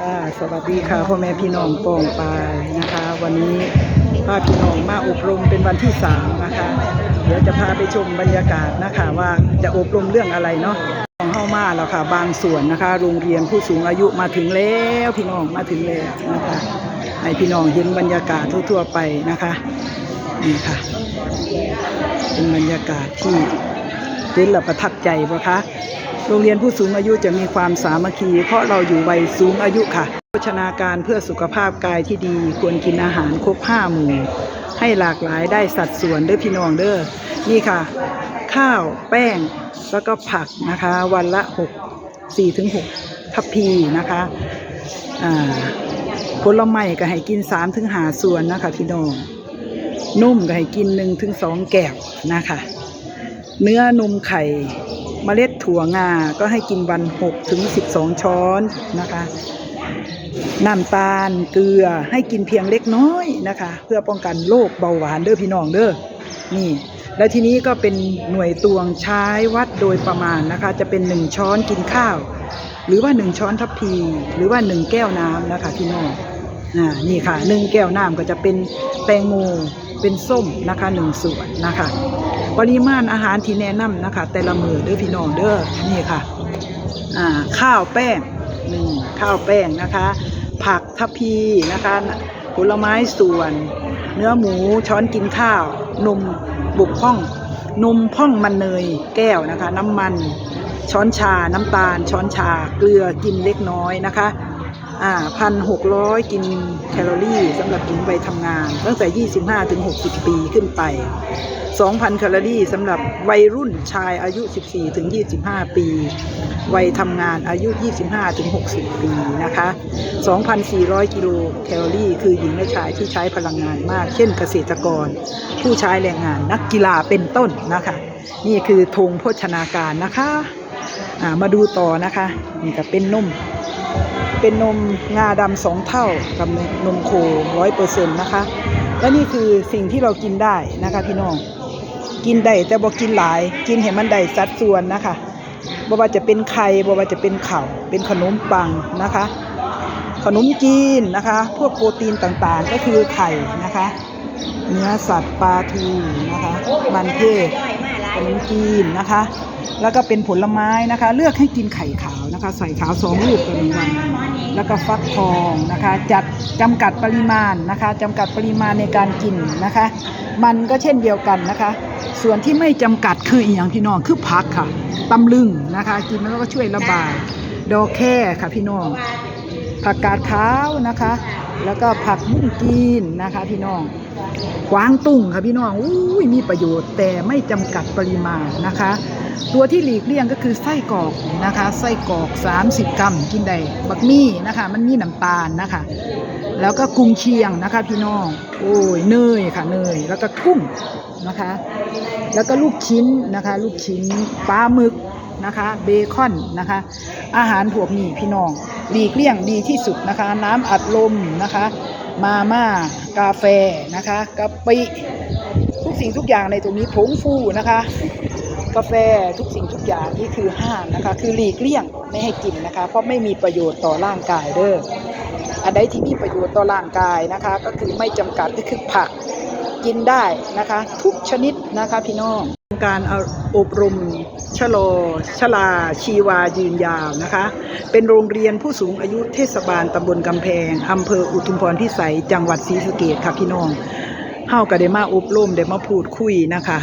ค่ะสวัสดีค่ะพ่อแม่พี่น้องปองปายนะคะ วันนี้พาพี่น้องมาอบรมเป็นวันที่สามนะคะ เดี๋ยวจะพาไปชมบรรยากาศนะคะว่าจะอบรมเรื่องอะไรเนาะของเข้ามาแล้วค่ะ บางส่วนนะคะ โรงเรียนผู้สูงอายุมาถึงแล้วพี่น้องมาถึงแล้วนะคะให้พี่น้องเห็นบรรยากาศทั่วๆไปนะคะนี่ค่ะ เป็นบรรยากาศที่เห็นแล้วประทับใจปะคะ โรงเรียนผู้สูงอายุจะมีความสามัคคี เพราะเราอยู่วัยสูงอายุค่ะโภชนาการเพื่อสุขภาพกายที่ดีควรกินอาหารครบห้าหมู่ ให้หลากหลายได้สัดส่วนเด้อพี่น้องเด้อนี่ค่ะ ข้าวแป้งแล้วก็ผักนะคะ วันละหกสี่ถึงหกทัพพีนะคะผลไม้ก็ให้กินสามถึงหาส่วนนะคะพี่น้องนุ่มก็ให้กินหนึ่งถึงสองแก้วนะคะ เนื้อนมไข่ เมล็ดถั่วงา ก็ให้กินวัน 6 ถึง 12 ช้อนนะคะน้ำตาลเกลือให้กินเพียงเล็กน้อยนะคะ เพื่อป้องกันโรคเบาหวานเด้อพี่น้องเด้อนี่ และทีนี้ก็เป็นหน่วยตวงใช้วัดโดยประมาณนะคะ จะเป็น 1 ช้อนกินข้าว หรือว่า 1 ช้อนทัพพี หรือว่า 1 แก้วน้ำนะคะพี่น้องอ่านี่ค่ะหนึ่งแก้วน้ำก็จะเป็นแตงโมเป็นส้มนะคะหนึ่งส่วนนะคะ ปริมาณอาหารที่แนะนำนะคะ แต่ละมือเด้อพี่น้องเด้อนี่ค่ะอ่าข้าวแป้งหนึ่งข้าวแป้งนะคะ ผักทัพพีนะคะ ผลไม้ส่วน เนื้อหมูช้อนกินข้าว นมบุกพ่อง นมพ่องมันเนยแก้วนะคะ น้ำมัน ช้อนชาน้ำตาล ช้อนชาเกลือกินเล็กน้อยนะคะ อ่าพันหกร้อยกินแคลอรี่สำหรับหญิงวัยทำงาน ตั้งแต่ 25 ถึง 60 ปีขึ้นไป 2,000 แคลอรี่สำหรับวัยรุ่นชายอายุ 14 ถึง 25 ปี วัยทำงานอายุ 25 ถึง 60 ปีนะคะ 2,400 กิโลแคลอรี่ คือหญิงและชายที่ใช้พลังงานมาก เช่นเกษตรกร ผู้ใช้แรงงานนักกีฬาเป็นต้นนะคะ นี่คือธงโภชนาการนะคะอ่ามาดูต่อนะคะ นี่ก็เป็นนม เป็นนมงาดำสองเท่ากับนมโคร้อยเปอร์เซ็นต์นะคะ และนี่คือสิ่งที่เรากินได้นะคะพี่น้อง กินได้แต่บอกกินหลาย กินเห็นมันได้สัดส่วนนะคะบ่ว่าจะเป็นไข่บ่ว่าจะเป็นข่าวเป็นขนมปังนะคะ ขนมจีนนะคะ พวกโปรตีนต่างๆ ก็คือไข่นะคะ เนื้อสัตว์ปลาทูนะคะมันเทศขนมจีนนะคะ แล้วก็เป็นผลไม้นะคะ เลือกให้กินไข่ขาวนะคะ ใส่ขาวสองลูกต่อหนึ่งวันแล้วก็ฟักทองนะคะ จัดจำกัดปริมาณนะคะจำกัดปริมาณในการกินนะคะ มันก็เช่นเดียวกันนะคะ ส่วนที่ไม่จำกัดคืออีกอย่างพี่น้องคือผักค่ะตำลึงนะคะ กินแล้วก็ช่วยระบายดอกแค่ค่ะพี่น้องผักกาดขาวนะคะ แล้วก็ผักบุ้งจีนนะคะ พี่น้อง กวางตุ้งค่ะพี่น้องอุ้ยมีประโยชน์แต่ไม่จำกัดปริมาณนะคะ ตัวที่หลีกเลี่ยงก็คือไส้กรอกนะคะไส้กรอก 30 กรัมกินได้บักมี่นะคะ มันมีน้ำตาลนะคะ แล้วก็กุ้งเชียงนะคะ พี่น้องโอ้ยเนยค่ะเนยแล้วก็กุ้งนะคะ แล้วก็ลูกชิ้นนะคะ ลูกชิ้นปลาหมึกนะคะเบคอนนะคะ อาหารพวกนี้พี่น้องหลีกเลี่ยงดีที่สุดนะคะ น้ำอัดลมนะคะ มาม่ากาแฟนะคะกะปิทุกสิ่งทุกอย่างในตรงนี้ผงฟูนะคะ กาแฟทุกสิ่งทุกอย่างนี่คือห้ามนะคะ คือหลีกเลี่ยงไม่ให้กินนะคะ เพราะไม่มีประโยชน์ต่อร่างกายเด้ออันใดที่มีประโยชน์ต่อร่างกายนะคะ ก็คือไม่จำกัดก็คือผักกินได้นะคะ ทุกชนิดนะคะพี่น้อง การอบรมชะลอชลาชีวายืนยาวนะคะ เป็นโรงเรียนผู้สูงอายุเทศบาลตำบลกำแพงอำเภออุทุมพรพิสัยจังหวัดศรีสะเกษค่ะพี่น้องเฮาก็ได้มาอบรมได้มาพูดคุยนะคะ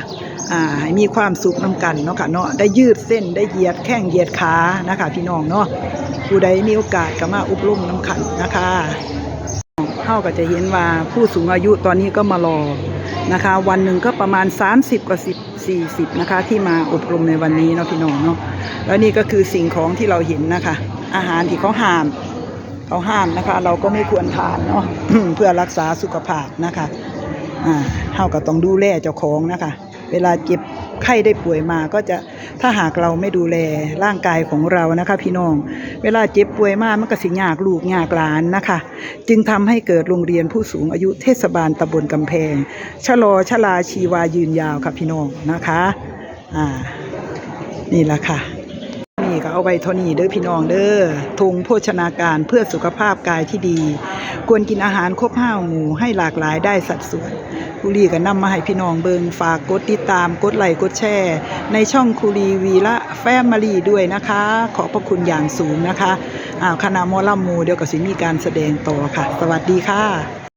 อ่าให้มีความสุขนำกันเนาะค่ะเนาะได้ยืดเส้นได้เหยียดแข้งเหยียดขานะคะพี่น้องเนาะผู้ใดมีโอกาสก็มาอบรมน้ำขันนะคะเฮาก็จะเห็นว่าผู้สูงอายุตอนนี้ก็มารอนะคะ วันหนึ่งก็ประมาณ 30 กว่า10 40 นะคะ ที่มาอบรมในวันนี้เนาะพี่น้องเนาะแล้วนี่ก็คือสิ่งของที่เราเห็นนะคะ อาหารที่เขาห้ามเขาห้ามนะคะ เราก็ไม่ควรทานเนาะเพื่อรักษาสุขภาพนะคะอ่าเฮาก็ต้องดูแลเจ้าของนะคะ เวลาเจ็บ ไข้ได้ป่วยมาก็จะถ้าหากเราไม่ดูแลร่างกายของเรานะคะ พี่น้อง เวลาเจ็บป่วยมากมันก็สิยากลูกยากหลานนะคะ จึงทำให้เกิดโรงเรียนผู้สูงอายุเทศบาลตำบลกำแพงชะลอชะลาชีวายืนยาวค่ะพี่น้องนะคะอ่านี่แหละค่ะ ก็เอาไว้เท่านี้เด้อพี่น้องเด้อทงโภชนาการเพื่อสุขภาพกายที่ดี ควรกินอาหารครบห้าหมู่ให้หลากหลายได้สัดส่วนคุรีก็นำมาให้พี่น้องเบิงฝากกดติดตามกดไลค์กดแชร์ ในช่องคุรีวีละแฟมิลีด้วยนะคะ ขอพระคุณอย่างสูงนะคะอ้าวคณะมอลำหมูเดี๋ยวก็สิมีการแสดงต่อค่ะ สวัสดีค่ะ